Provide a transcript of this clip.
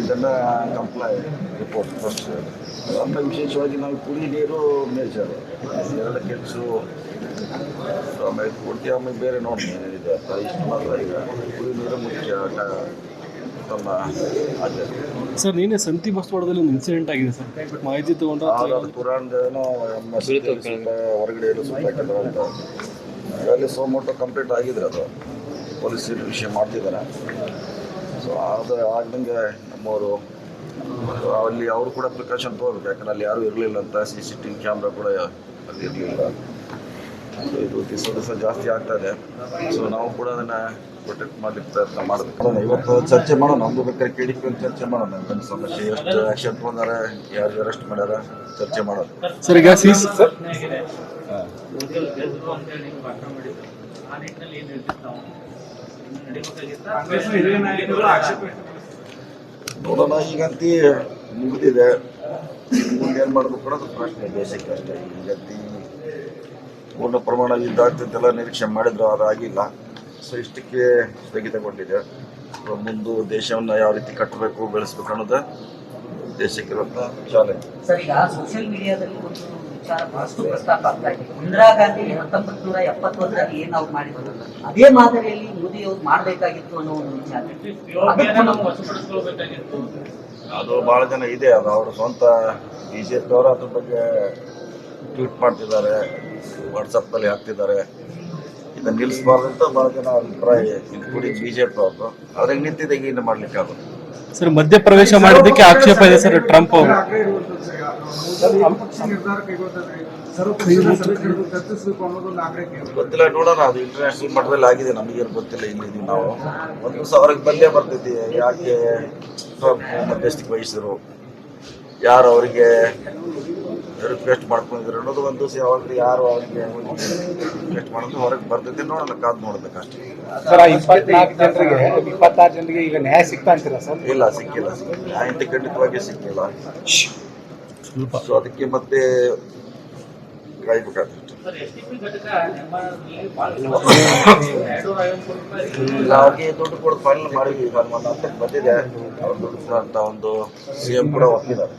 ಇದನ್ನು comply report first ಅಂತ ವಿಶೇಷವಾಗಿ ನಾವು ಕುಡಿ ನೀರು ಮೇಜರ್. ಎರಡು ಕೆಲಸ. ಆಮೇಲೆ ಕೊಡ್ತೀವಿ ಆಮೇಲೆ ಬೇರೆ ನೋಡಿ ಏನಿದೆ ಅಂತ. ಇಷ್ಟು ಮಾತ್ರ ಈಗ. ಕುಡಿ ನೀರು ಮುಖ್ಯ ತಮ್ಮ ನಮ್ಮ ಸರ್ ನೀನೇ ಸಂತಿ ಬಸ್ವಾಡದಲ್ಲಿ ಒಂದು ಇನ್ಸಿಡೆಂಟ್ ಆಗಿದೆ ಸರ್. ಮಾಹಿತಿ ತಗೊಂಡ್ರೆ ಪುರಾಣದೇನೋ ಹೊರಗಡೆ ಇರೋ ಸುತ್ತಾಕಿದ್ರು ಅಂತ. ಅಲ್ಲಿ ಸೋಮೋಟೋ ಕಂಪ್ಲೀಟ್ ಆಗಿದೆ ಅದು. ಪೊಲೀಸ್ ವಿಷಯ ಮಾಡ್ತಿದ್ದಾರೆ ಸೊ ಅದು ಆಗ್ದಂಗೆ ನಮ್ಮವರು ಅಲ್ಲಿ ಅವರು ಕೂಡ ಪ್ರಿಕಾಷನ್ ತೊಗೋಬೇಕು. ಯಾಕಂದ್ರೆ ಅಲ್ಲಿ ಯಾರೂ ಇರಲಿಲ್ಲ ಅಂತ C C T V camera ಕೂಡ ಅಲ್ಲಿ ಇರಲಿಲ್ಲ. ಸೊ ಇದು ದಿವಸ ದಿವಸ ಜಾಸ್ತಿ ಆಗ್ತಾ ಇದೆ. ಸೊ ನಾವು ಕೂಡ ಅದನ್ನು ಪ್ರೊಟೆಕ್ಟ್ ಮಾಡ್ಲಿಕ್ಕೆ ಪ್ರಯತ್ನ ಮಾಡಬೇಕು. ಇವತ್ತು ಚರ್ಚೆ ಮಾಡೋಣ. ನಮ್ದು ಬೇಕಾದ್ರೆ ಕೆ ಡಿ ಪಿ ಚರ್ಚೆ ಮಾಡೋಣ. ಸಮಸ್ಯೆ ಎಷ್ಟು ಆಕ್ಷನ್ ತೊಗೊಂಡಾರೆ ಯಾರು ಅರೆಸ್ಟ್ ಮಾಡ್ಯಾರ ಚರ್ಚೆ ಮಾಡೋದು ಸರ್ ಈಗ ಸಿ ಸರ್ ನೋಡೋಣ ಈಗಂತಿ ಮುಗಿದಿದೆ. ಮುಂದೆ ಏನು ಮಾಡ್ಬೇಕು ಅನ್ನೋದು ಪ್ರಶ್ನೆ ದೇಶಕ್ಕೆ ಅಷ್ಟೇ. ಈಗಂತಿ ಪೂರ್ಣ ಪ್ರಮಾಣದಲ್ಲಿ ಯುದ್ಧ ಆಗ್ತಂತೆಲ್ಲ ನಿರೀಕ್ಷೆ ಮಾಡಿದ್ರು ಅದಾಗಿಲ್ಲ ಸೊ ಇಷ್ಟಕ್ಕೆ ಸ್ಥಗಿತಗೊಂಡಿದೆ. ಮುಂದೆ ದೇಶವನ್ನು ಯಾವ ರೀತಿ ಕಟ್ಟಬೇಕು, ಬೆಳೆಸ್ಬೇಕು ಅನ್ನೋದು ದೇಶಕ್ಕಿರುವಂಥ ಚಾಲೆಂಜ್ ವಿಚಾರ ಬಹಳಷ್ಟು ಪ್ರಸ್ತಾಪ ಆಗ್ತಾ ಇದೆ. ಇಂದಿರಾ ಗಾಂಧಿ ಹತ್ತೊಂಬತ್ತು ನೂರ ಎಪ್ಪತ್ತೊಂದರಲ್ಲಿ ಏನ್ ಅವ್ರು ಮಾಡಿದ್ರು? ಅದೇ ಮಾದರಿಯಲ್ಲಿ ಮೋದಿ ಅವ್ರು ಮಾಡ್ಬೇಕಾಗಿತ್ತು ಅನ್ನೋ ಒಂದು ವಿಚಾರ. ಅದು ಬಹಳ ಜನ ಇದೆ. ಅದು ಅವರ ಸ್ವಂತ ಬಿ ಜೆ ಪಿ ಅವರು ಅದ್ರ ಬಗ್ಗೆ ಟ್ವೀಟ್ ಮಾಡ್ತಿದ್ದಾರೆ. ವಾಟ್ಸಪ್ನಲ್ಲಿ ಹಾಕ್ತಿದ್ದಾರೆ. ಇದನ್ನ ನಿಲ್ಲಿಸಬಾರ್ದು ಅಂತ ಬಹಳ ಜನ ಅಭಿಪ್ರಾಯ ಇನ್ಕ್ಲೂಡಿಂಗ್ ಬಿ ಜೆ ಪಿ ಅವ್ರದ್ದು. ಅದ್ರಾಗ ನಿಂತಿದೆ ಈಗ ಇನ್ನು ಮಾಡ್ಲಿಕ್ಕೆ ಆಗುತ್ತೆ ಸರ್ ಮಧ್ಯಪ್ರವೇಶ ಮಾಡಿದ್ದಕ್ಕೆ ಆಕ್ಷೇಪ ಇದೆ ಸರ್ ಟ್ರಂಪ್ ಅವರು. ಗೊತ್ತಿಲ್ಲ ನೋಡೋಣ. ಅದು ಇಂಟರ್ನ್ಯಾಷನಲ್ ಮಟ್ಟದಲ್ಲಿ ಆಗಿದೆ. ನಮಗೇನು ಗೊತ್ತಿಲ್ಲ ಇಲ್ಲಿದ್ದೀವಿ ನಾವು. ಒಂದು ದಿವಸ ಅವ್ರಿಗೆ ಬಂದೇ ಬರ್ತೈತಿ ಯಾಕೆ ಮಧ್ಯಸ್ಥಿಕೆ ವಹಿಸಿದ್ರು ಯಾರು ಅವರಿಗೆ ರಿಕ್ವೆಸ್ಟ್ ಮಾಡ್ಕೊಂಡಿದ್ರು ಅನ್ನೋದು ಒಂದು ದಿವಸ ಯಾವಾಗ ಯಾರು ಅವರಿಗೆ ರಿಕ್ವೆಸ್ಟ್ ಮಾಡೋದು ಹೊರಗೆ ಬರ್ತೈತಿ ನೋಡೋಣ ಕಾದು ಜನರಿಗೆ ಇಪ್ಪತ್ತಾರು ಜನರಿಗೆ ಈಗ ನ್ಯಾಯ ಸಿಗ್ತಾ ಅಂತೀರಾ ಸರ್? ಇಲ್ಲ ಸಿಕ್ಕಿಲ್ಲ ಸಿಕ್ಕಿಲ್ಲ. ನ್ಯಾಯ ಖಂಡಿತವಾಗಿ ಸಿಕ್ಕಿಲ್ಲ. ಸೊ ಅದಕ್ಕೆ ಮತ್ತೆ ಅವ್ರಿಗೆ ದುಡ್ಡು ಕೊಡೋದು ಫೈನಲ್ ಮಾಡಿದ್ವಿ. ನಾನು ಒಂದು ಹಂತಕ್ಕೆ ಬಂದಿದೆ ಅವ್ರು ದುಡ್ಡು ಕೊಡೋ ಅಂತ ಒಂದು ಸಿ ಎಂ ಕೂಡ ಒಪ್ಪಿದ್ದಾರೆ.